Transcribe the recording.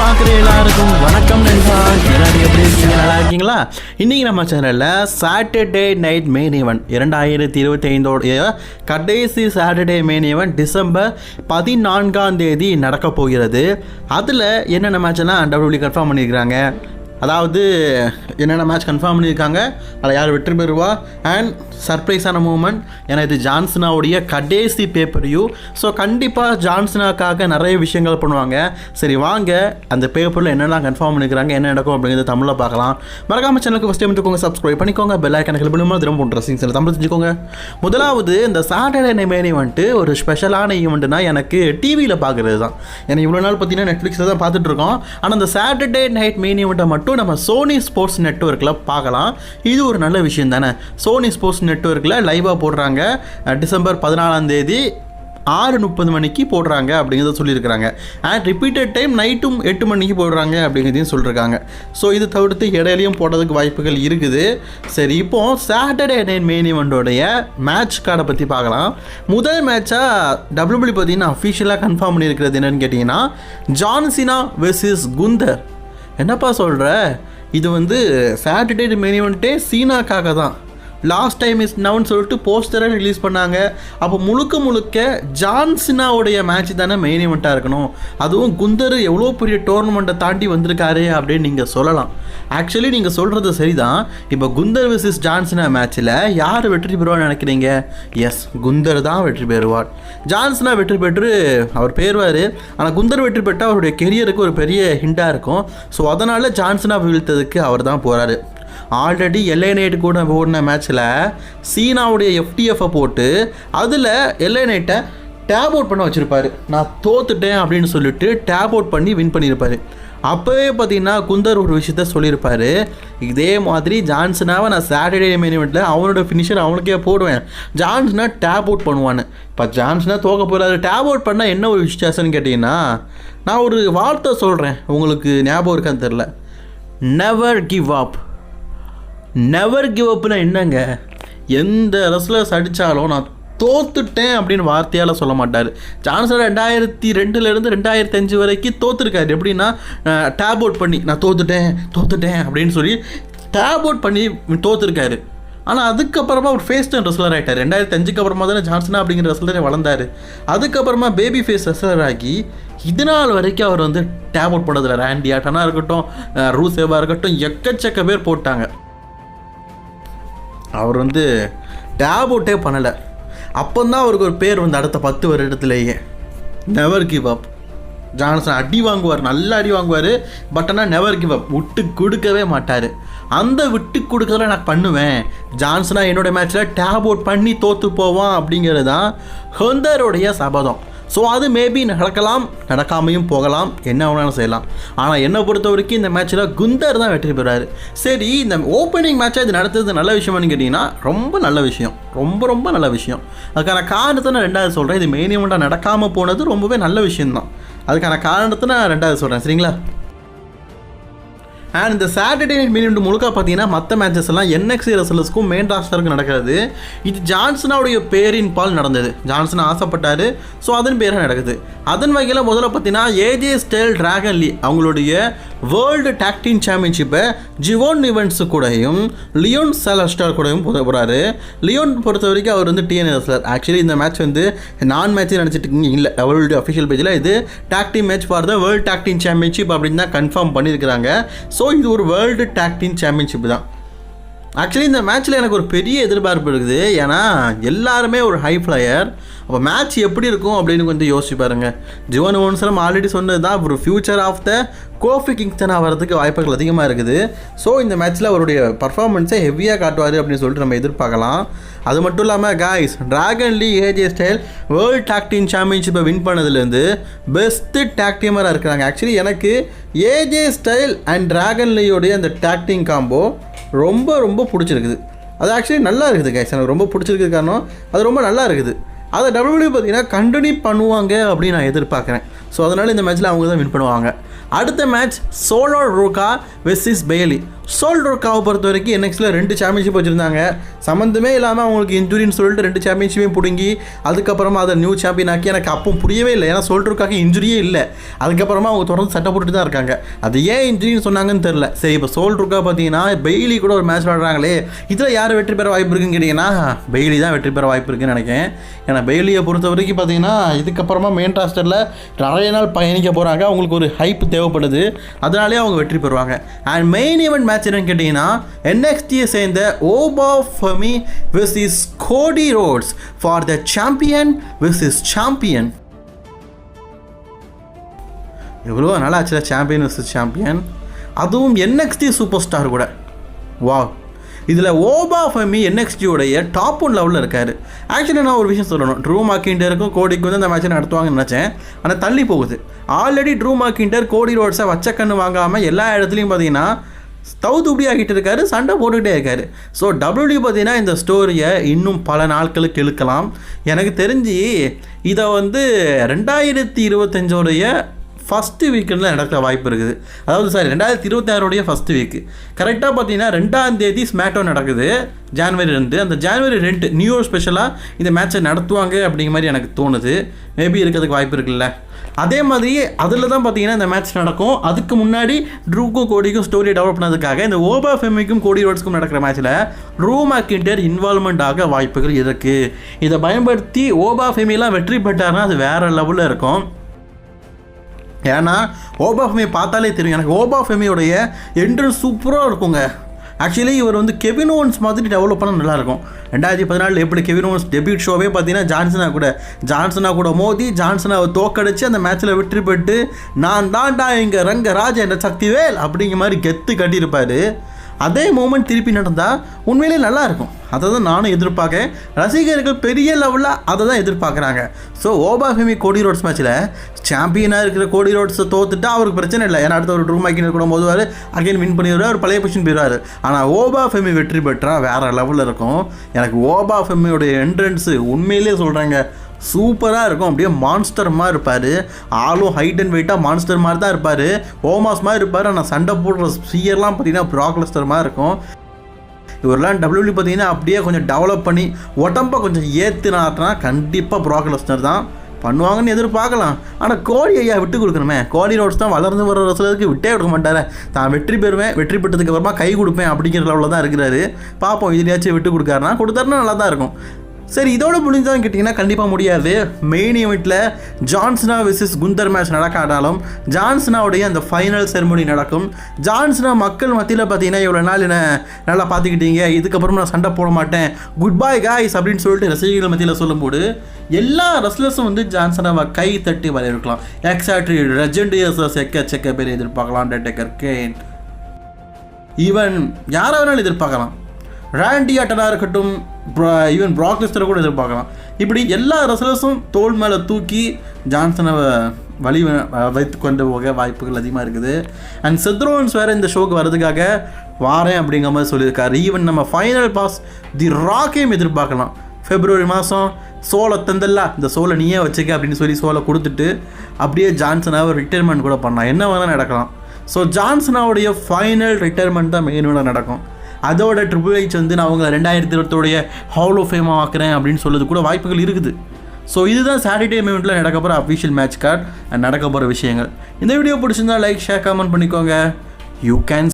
பார்க்குற எல்லாருக்கும் வணக்கம் நண்பா. எல்லாரும் எப்படி இருக்கீங்க? நல்லா இருக்கீங்களா? இன்னைக்கு நம்ம சேனலில் சாட்டர்டே நைட் மெயின் ஈவெண்ட் இரண்டாயிரத்தி இருபத்தி ஐந்தோடைய கடைசி சாட்டர்டே மெயின் ஈவெண்ட் டிசம்பர் பதினான்காம் தேதி நடக்க போகிறது. அதில் என்னென்ன மேட்ச்னா டபிள்யூ கன்ஃபார்ம் பண்ணியிருக்கிறாங்க? அதாவது என்னென்ன மேட்ச் கன்ஃபார்ம் பண்ணியிருக்காங்க அதில் யார் வெற்றி பெறுவா? அண்ட் சர்ப்ரைஸான மூமெண்ட் ஏன்னா இது ஜான்சனாவுடைய கடைசி பேப்பரையூ ஸோ கண்டிப்பாக ஜான்சனாக்காக நிறைய விஷயங்கள் பண்ணுவாங்க. சரி வாங்க அந்த பேப்பரில் என்னெல்லாம் கன்ஃபார்ம் பண்ணிக்கிறாங்க என்ன நடக்கும் அப்படிங்கிறத தமிழில் பார்க்கலாம். மறக்காமல் சேனலுக்கு ஃபஸ்ட் டைம் இருக்கோங்க சப்ஸ்கிரைப் பண்ணிக்கோங்க பெல் ஐக்கனை ஹெல்ப் பண்ணும்போது திரும்ப பண்ணுற சீன்ஸில் தமிழ் தெரிஞ்சுக்கோங்க. முதலாவது இந்த சாட்டர்டே மெயின் வந்துட்டு ஒரு ஸ்பெஷலான ஈவெண்ட்னா எனக்கு டிவியில் பார்க்குறது தான். ஏன்னா இவ்வளோ நாள் பார்த்தீங்கன்னா நெட்ஃப்ளிக்ஸில் தான் பார்த்துட்ருக்கோம் ஆனால் இந்த சாட்டர்டே நைட் மெயின் ஈவெண்ட்டை மட்டும் நம்ம சோனி ஸ்போர்ட்ஸ் நெட்ஒர்க்கில் பார்க்கலாம். இது ஒரு நல்ல விஷயம் தானே? சோனி ஸ்போர்ட்ஸ் நெட்ஒர்க்கில் லைவாக போடுறாங்க. டிசம்பர் பதினாலாம் தேதி ஆறு முப்பது மணிக்கு போடுறாங்க அப்படிங்கிறத சொல்லியிருக்கிறாங்க. அண்ட் ரிப்பீட்டட் டைம் நைட்டும் எட்டு மணிக்கு போடுறாங்க அப்படிங்கிறதையும் சொல்லியிருக்காங்க. ஸோ இது தவிர்த்து இடையிலையும் போடுறதுக்கு வாய்ப்புகள் இருக்குது. சரி இப்போ சாட்டர்டே நைன் மெயின் இவெண்ட்டோடைய மேட்ச் கார்டை பற்றி பார்க்கலாம். முதல் மேட்சாக டபிள்யூபிள்யூ பார்த்தீங்கன்னா அஃபிஷியலாக கன்ஃபார்ம் பண்ணியிருக்கிறது என்னென்னு கேட்டிங்கன்னா ஜான்சினா வெர்சஸ் குந்தர் என்னப்பா சொல்கிற இது வந்து சாட்டர்டே மெயின் இவெண்ட்டே சீனாக்காக தான். லாஸ்ட் டைம் இஸ் நவுன்னு சொல்லிட்டு போஸ்டரை ரிலீஸ் பண்ணாங்க. அப்போ முழுக்க முழுக்க ஜான்சினாவுடைய மேட்ச் தானே மெயின் இவெண்ட்டாக இருக்கணும். அதுவும் குந்தர் எவ்வளோ பெரிய டோர்னமெண்ட்டை தாண்டி வந்திருக்காரு அப்படின்னு நீங்கள் சொல்லலாம். ஆக்சுவலி நீங்கள் சொல்கிறது சரிதான். இப்போ குந்தர் விசஸ் ஜான்சினா மேட்ச்சில் யார் வெற்றி பெறுவான்னு நினைக்கிறீங்க? எஸ் குந்தர் தான் வெற்றி பெறுவார். ஜான்சனா வெற்றி பெற்று அவர் பேருவார் ஆனால் குந்தர் வெற்றி பெற்றால் அவருடைய கெரியருக்கு ஒரு பெரிய ஹிண்டாக இருக்கும். ஸோ அதனால் ஜான்சனா வீழ்த்ததுக்கு அவர் தான் போகிறாரு ஆல்ரெடி எல்ஏ நைட் கூட ஓடின மேட்ச்சில் சீனாவுடைய எஃப்டிஎஃப்பை போட்டு அதில் எல்ஏ நைட்டை டேப் அவுட் பண்ண வச்சுருப்பாரு. நான் தோத்துட்டேன் அப்படின்னு சொல்லிட்டு டேப் அவுட் பண்ணி வின் பண்ணியிருப்பார் அப்போவே பார்த்தீங்கன்னா குந்தர் ஒரு விஷயத்த சொல்லியிருப்பார் இதே மாதிரி ஜான்சனாவை நான் சாட்டர்டே மெயின் அவனோட ஃபினிஷர் அவனுக்கே போடுவேன். ஜான்சனா டேப் அவுட் பண்ணுவான்னு. இப்போ ஜான்சனா தோக்க போகிறாரு டேப் அவுட் பண்ணால் என்ன ஒரு விசேஷம்னு கேட்டிங்கன்னா நான் ஒரு வார்த்தை சொல்கிறேன் உங்களுக்கு ஞாபகம் இருக்கான்னு தெரில never give up never give அப்னா என்னங்க? எந்த ரெஸ்லர்ஸ் அடித்தாலும் நான் தோத்துட்டேன் அப்படின்னு வார்த்தையால் சொல்ல மாட்டார். ஜான்சன் ரெண்டாயிரத்தி ரெண்டுலேருந்து ரெண்டாயிரத்தி அஞ்சு வரைக்கும் தோத்துருக்காரு. எப்படின்னா டேப் அவுட் பண்ணி நான் தோத்துட்டேன் தோத்துட்டேன் அப்படின்னு சொல்லி டேப் அவுட் பண்ணி தோத்துருக்காரு. ஆனால் அதுக்கப்புறமா ஒரு ஃபேஸ் டைம் ரெஸ்லர் ஆகிட்டார் ரெண்டாயிரத்தி அஞ்சுக்கு அப்புறமா தானே ஜான்சனா அப்படிங்கிற ரெஸ்லரே வளர்ந்தார். அதுக்கப்புறமா பேபி ஃபேஸ் ரெஸ்லர் ஆகி இது நாள் வரைக்கும் அவர் வந்து டேப் அவுட் பண்ணதில்லை ரேண்டி ஆட்டனாக இருக்கட்டும் ரூசேவாக இருக்கட்டும் எக்கச்சக்க பேர் போட்டாங்க. அவர் வந்து டேப் அவுட்டே பண்ணலை. அப்போ தான் அவருக்கு ஒரு பேர் வந்து அடுத்த பத்து வருடத்துலேயே. நெவர் கிவ் அப் ஜான்சன் அடி வாங்குவார் நல்லா அடி வாங்குவார் பட் ஆனால் நெவர் கிவ் அப் விட்டு கொடுக்கவே மாட்டார். அந்த விட்டு கொடுக்கறத நான் பண்ணுவேன். ஜான்சனா என்னோட மேட்ச்சில் டேப் அவுட் பண்ணி தோற்று போவான் அப்படிங்கிறது தான் ஹொந்தருடைய சபதம். ஸோ அது மேபி நடக்கலாம் நடக்காமையும் போகலாம் என்ன வேணாலும் செய்யலாம். ஆனால் என்னை பொறுத்த வரைக்கும் இந்த மேட்ச்சில் குந்தர் தான் வெற்றி பெறாரு. சரி இந்த ஓப்பனிங் மேட்சை இது நடத்துறது நல்ல விஷயம்னு கேட்டிங்கன்னா ரொம்ப நல்ல விஷயம். ரொம்ப ரொம்ப நல்ல விஷயம். அதுக்கான காரணத்தை நான் ரெண்டாவது சொல்கிறேன் இது மெயின் இவெண்ட்டாக நடக்காமல் போனது ரொம்பவே நல்ல விஷயம்தான். அதுக்கான காரணத்தை நான் ரெண்டாவது சொல்கிறேன் சரிங்களா? அண்ட் இந்த சாட்டர்டே நைட் மீன் முழுக்க பார்த்தீங்கன்னா மற்ற மேட்சஸ் எல்லாம் என்எக்ஸி ரசலஸ்க்கும் மெயின் ராஸ்டருக்கும் நடக்கிறது. இது ஜான்சனாவுடைய பேரின் பால் நடந்தது. ஜான்சன் ஆசைப்பட்டார். ஸோ அதன் பேராக நடக்குது. அதன் வகையில் முதல்ல பார்த்தீங்கன்னா ஏஜே ஸ்டைல் டிராகன் லீ அவங்களுடைய வேர்ல்டு டாக்டின் சாம்பியன்ஷிப்பை ஜிவோன் இவெண்ட்ஸு கூடயும் லியோன் செலஸ்டார் கூடயும் போத போகிறாரு லியோன் பொறுத்த வரைக்கும் அவர் வந்து டிஎன் ரெஸ்லர் ஆக்சுவலி இந்த மேட்ச் வந்து நான் மேட்ச் நினச்சிட்டு இருக்கீங்க இல்லை. வேர்ல்டு அஃபிஷியல் பேஜில் இது tag team match for the world tag team championship அப்படின்னு தான் கன்ஃபார்ம் பண்ணியிருக்கிறாங்க. ஸோ இது ஒரு வேர்ல்டு டாக்டின் சாம்பியன்ஷிப் தான். ஆக்சுவலி இந்த மேட்ச்சில் எனக்கு ஒரு பெரிய எதிர்பார்ப்பு இருக்குது. ஏன்னா எல்லாருமே ஒரு ஹை ஃப்ளையர் அப்போ மேட்ச் எப்படி இருக்கும் அப்படின்னு கொஞ்சம் யோசிச்சு பாருங்க. ஜீவன் ஓன்சரம் ஆல்ரெடி சொன்னது தான் ஒரு future of the Kofi Kingston ஆகிறதுக்கு வாய்ப்புகள் அதிகமாக இருக்குது. ஸோ இந்த மேட்ச்சில் அவருடைய பர்ஃபார்மன்ஸை ஹெவியாக காட்டுவார் அப்படின்னு சொல்லிட்டு நம்ம எதிர்பார்க்கலாம். அது மட்டும் இல்லாமல் guys Dragon Lee AJ Styles world tag team சாம்பியன்ஷிப்பை win பண்ணதுலேருந்து பெஸ்ட்டு டாக் டீமராக இருக்கிறாங்க. ஆக்சுவலி எனக்கு ஏஜே ஸ்டைல் அண்ட் டிராகன் லீயோடைய அந்த டாக் டீம் காம்போ ரொம்ப ரொம்ப பிடிச்சிருக்குது. அது ஆக்சுவலி நல்லா இருக்குது கைஸ் எனக்கு ரொம்ப பிடிச்சிருக்கு காரணம் அது ரொம்ப நல்லா இருக்குது. அதை டபிள்யூ பார்த்தீங்கன்னா கண்டினியூ பண்ணுவாங்க அப்படின்னு நான் எதிர்பார்க்குறேன். ஸோ அதனால் இந்த மேட்ச்சில் அவங்க தான் வின் பண்ணுவாங்க. அடுத்த மேட்ச் சோலோ ரோகா வெர்சஸ் பெய்லி சோல்டர்காவை பொறுத்த வரைக்கும் என்எக்ஸில் ரெண்டு சாம்பியன்ஷிப் வச்சுருந்தாங்க. சம்மந்தமே இல்லாமல் அவங்களுக்கு இன்ஜுரின்னு சொல்லிட்டு ரெண்டு சாம்பியன்ஷிப்பையும் பிடுங்கி அதுக்கப்புறமா அதை நியூ சாம்பியன் ஆக்கி எனக்கு அப்போ புரியவே இல்லை. ஏன்னா சோல்டருக்காக இன்ஜுரியே இல்லை. அதுக்கப்புறமா அவங்க தொடர்ந்து சட்டை போட்டுட்டு தான் இருக்காங்க. அது ஏன் இன்ஜுரின்னு சொன்னாங்கன்னு தெரில சரி இப்போ சோல்டருக்கா பார்த்தீங்கன்னா பெய்லி கூட ஒரு மேட்ச் விளாடுறாங்களே இதில் யார் வெற்றி பெற வாய்ப்பு இருக்குன்னு கேட்டிங்கன்னா பெய்லி தான் வெற்றி பெற வாய்ப்பு இருக்குன்னு நினைக்கிறேன். ஏன்னா பெய்லியை பொறுத்த வரைக்கும் பார்த்தீங்கன்னா இதுக்கப்புறமா மெயின் ராஸ்டரில் நிறைய நாள் பயணிக்க போகிறாங்க அவங்களுக்கு ஒரு ஹைப் தேவைப்படுது. அதனாலே அவங்க வெற்றி பெறுவாங்க. அண்ட் மெயின் ஈவெண்ட் மேட்ச்னு கேட்டிங்கன்னா என்எக்ஸ்டியை சேர்ந்த Oba Femi versus Cody Rhodes for the champion versus champion எவ்வளோ நல்லா ஆச்சுல சாம்பியன் விஸ் சாம்பியன் அதுவும் என்எக்ஸ்டி சூப்பர் ஸ்டார் கூட. வா இதில் ஓபா ஃபெமி என்எக்ஸ்டியோடைய டாப் ஒன் லெவலில் இருக்கார். ஆக்சுவலி நான் ஒரு விஷயம் சொல்லணும். ட்ரூ மார்க்கிண்டருக்கும் கோடிக்கு வந்து அந்த மேட்சை நடத்துவாங்கன்னு நினச்சேன். ஆனால் தள்ளி போகுது. ஆல்ரெடி ட்ரூ மார்க்கிண்டர் கோடி ரோட்ஸை வச்ச கண்ணு வாங்காமல் எல்லா இடத்துலையும் பார்த்தீங்கன்னா தவுதுபடி ஆகிட்டு இருக்காரு சண்டை போட்டுக்கிட்டே இருக்காரு. ஸோ டபிள்யூடி பார்த்தீங்கன்னா இந்த ஸ்டோரியை இன்னும் பல நாட்களுக்கு இழுக்கலாம். எனக்கு தெரிஞ்சு இதை வந்து ரெண்டாயிரத்தி இருபத்தஞ்சோடைய ஃபஸ்ட்டு வீக்கெண்டில் நடக்க வாய்ப்பு இருக்குது. அதாவது சாரி ரெண்டாயிரத்தி இருபத்தாறுடைய ஃபஸ்ட்டு வீக்கு கரெக்டாக பார்த்தீங்கன்னா ரெண்டாம் தேதி ஸ்மேட்டோ நடக்குது. ஜான்வரி ரெண்டு. அந்த ஜான்வரி ரெண்டு நியூ இயர் ஸ்பெஷலாக இந்த மேட்ச்சை நடத்துவாங்க அப்படிங்கிற மாதிரி எனக்கு தோணுது. மேபி இருக்கிறதுக்கு வாய்ப்பு இருக்குல்ல. அதே மாதிரி அதில் தான் பார்த்தீங்கன்னா இந்த மேட்ச் நடக்கும். அதுக்கு முன்னாடி ட்ரூக்கும் கோடிக்கும் ஸ்டோரி டெவலப் பண்ணதுக்காக இந்த ஓபா ஃபெமிக்கும் கோடி ரோட்ஸ்க்கும் நடக்கிற மேட்ச்சில் ரூ மேக்கிண்டர் இன்வால்மெண்ட் ஆக வாய்ப்புகள் இருக்குது இதை பயன்படுத்தி ஓபா ஃபெமிலாம் வெற்றி பெற்றாருன்னா அது வேறு லெவலில் இருக்கும். ஏன்னா ஓபா ஃபெமி பார்த்தாலே தெரியும். எனக்கு ஓபா ஃபெமியோடைய என்ட்ரன்ஸ் சூப்பராக இருக்குங்க. ஆக்சுவலி இவர் வந்து கெவின் ஓன்ஸ் மாதிரி டெவலப் பண்ண நல்லாயிருக்கும். ரெண்டாயிரத்தி பதினாலில் எப்படி கெவின் ஓன்ஸ் டெபியூட் ஷோவே பார்த்தீங்கன்னா ஜான்சனா கூட ஜான்சனா கூட மோதி ஜான்சனை தோக்கடிச்சு அந்த மேட்ச்சில் வெற்றி பெற்று நான் தாண்டா இங்கே ரங்கராஜ என்ற சக்திவேல் அப்படிங்கிற மாதிரி கெத்து கட்டியிருப்பார். அதே மூமெண்ட் திருப்பி நடந்தால் உண்மையிலே நல்லா இருக்கும். அதை தான் நானும் எதிர்பார்க்கேன். ரசிகர்கள் பெரிய லெவலில் அதை தான் எதிர்பார்க்குறாங்க ஸோ ஓபா ஃபெமி கோடி ரோட்ஸ் மேட்ச்சில் சாம்பியனாக இருக்கிற கோடி ரோட்ஸை தோத்துட்டு அவருக்கு பிரச்சனை இல்லை. ஏன்னா அடுத்த ஒரு ரூம் ஆக்கி கூட போதுவார் அகைன் வின் பண்ணிடுவார் அவர் பழைய பொசிஷன் போயிடுவார். ஆனால் ஓபாஃபெமி வெற்றி பெற்றால் வேறு லெவலில் இருக்கும். எனக்கு ஓபாஃபெமியோடைய என்ட்ரன்ஸு உண்மையிலே சொல்கிறாங்க சூப்பராக இருக்கும். அப்படியே மான்ஸ்டர் மாதிரி இருப்பார். ஆளும் ஹைட் அண்ட் வெயிட்டாக மான்ஸ்டர் மாதிரி தான் இருப்பார். ஓமாஸ் மாதிரி இருப்பார். ஆனால் சண்டை போடுற ஸ்பியர்லாம் பார்த்தீங்கன்னா ப்ராக்லஸ்டர் மாதிரி இருக்கும். இவரெல்லாம் டபிள்யூ பார்த்தீங்கன்னா அப்படியே கொஞ்சம் டெவலப் பண்ணி உடம்ப கொஞ்சம் ஏற்றுனாட்னா கண்டிப்பாக ப்ராக்லஸ்டர் தான். பண்ணுவாங்கன்னு எதிர்பார்க்கலாம். ஆனால் கோடி ஐயா விட்டு கொடுக்கணுமே. கோடி ரோட்ஸ் தான் வளர்ந்து வர ரசலுக்கு விட்டே கொடுக்க மாட்டார். தான் வெற்றி பெறுவேன் வெற்றி பெற்றதுக்கு அப்புறமா கை கொடுப்பேன் அப்படிங்கிற லெவலில் தான் இருக்கிறாரு. பார்ப்போம் இதுலையாச்சும் விட்டு கொடுக்காருனா கொடுத்தாருன்னா நல்லா தான் இருக்கும். சரி இதோட முடிஞ்சான்னு கேட்டிங்கன்னா கண்டிப்பாக முடியாது. மெயின் ஈவெண்ட்டில் John Cena versus Gunther match நடக்காட்டாலும் ஜான்சனாவுடைய அந்த ஃபைனல் செரமோனி நடக்கும். ஜான்சனா மக்கள் மத்தியில் பார்த்தீங்கன்னா இவ்வளோ நாள் என்ன நல்லா பார்த்துக்கிட்டீங்க இதுக்கப்புறம் நான் சண்டை போட மாட்டேன். குட் பாய் காய்ஸ் அப்படின்னு சொல்லிட்டு ரசிகர்கள் மத்தியில் சொல்லும்போது எல்லா ரெஸ்லர்ஸும் வந்து ஜான்சனாவை கை தட்டி வரையிருக்கலாம் எக்ஸாக்ட்ரி ரெஜெண்டியர்ஸஸ் எக்கச்சக்க பேர் எதிர்பார்க்கலாம். டெட்டக்கர் கேன் ஈவன் யாரை வேணாலும் எதிர்பார்க்கலாம். ராண்டி ஆட்டனாக இருக்கட்டும் ஈவன் ப்ராக்லிஸ்டரை கூட எதிர்பார்க்கலாம். இப்படி எல்லா ரெசலர்ஸும் தோல் மேலே தூக்கி ஜான்சனை வழி வைத்து கொண்டு போக வாய்ப்புகள் அதிகமாக இருக்குது. அண்ட் செத்ரோன்ஸ் வேறு இந்த ஷோக்கு வர்றதுக்காக வாரேன் அப்படிங்கிற மாதிரி சொல்லியிருக்காரு. ஈவன் நம்ம ஃபைனல் பாஸ் தி ராக்கையும் எதிர்பார்க்கலாம். ஃபெப்ரவரி மாதம் சோலை தந்தல்ல இந்த சோலை நீயே வச்சுக்க அப்படின்னு சொல்லி சோலை கொடுத்துட்டு அப்படியே ஜான்சனாவை ரிட்டைர்மெண்ட் கூட பண்ணலாம். என்ன வேணால் நடக்கலாம். ஸோ ஜான்சனாவுடைய ஃபைனல் ரிட்டைர்மெண்ட் தான் மெயினோட நடக்கும். அதோட ட்ரிபிள் ஹெச் வந்து நான் அவங்க ரெண்டாயிரத்தி இருபத்தோடைய ஹால் ஆஃப் ஃபேமாக ஆக்குறேன் அப்படின்னு சொல்றது கூட வாய்ப்புகள் இருக்குது. ஸோ இதுதான் சாட்டர்டே மூமெண்ட்டில் நடக்க போகிற அஃபிஷியல் மேட்ச் கார்டு நடக்க போகிற விஷயங்கள். இந்த வீடியோ பிடிச்சிருந்தா லைக் ஷேர் கமெண்ட் பண்ணிக்கோங்க. You can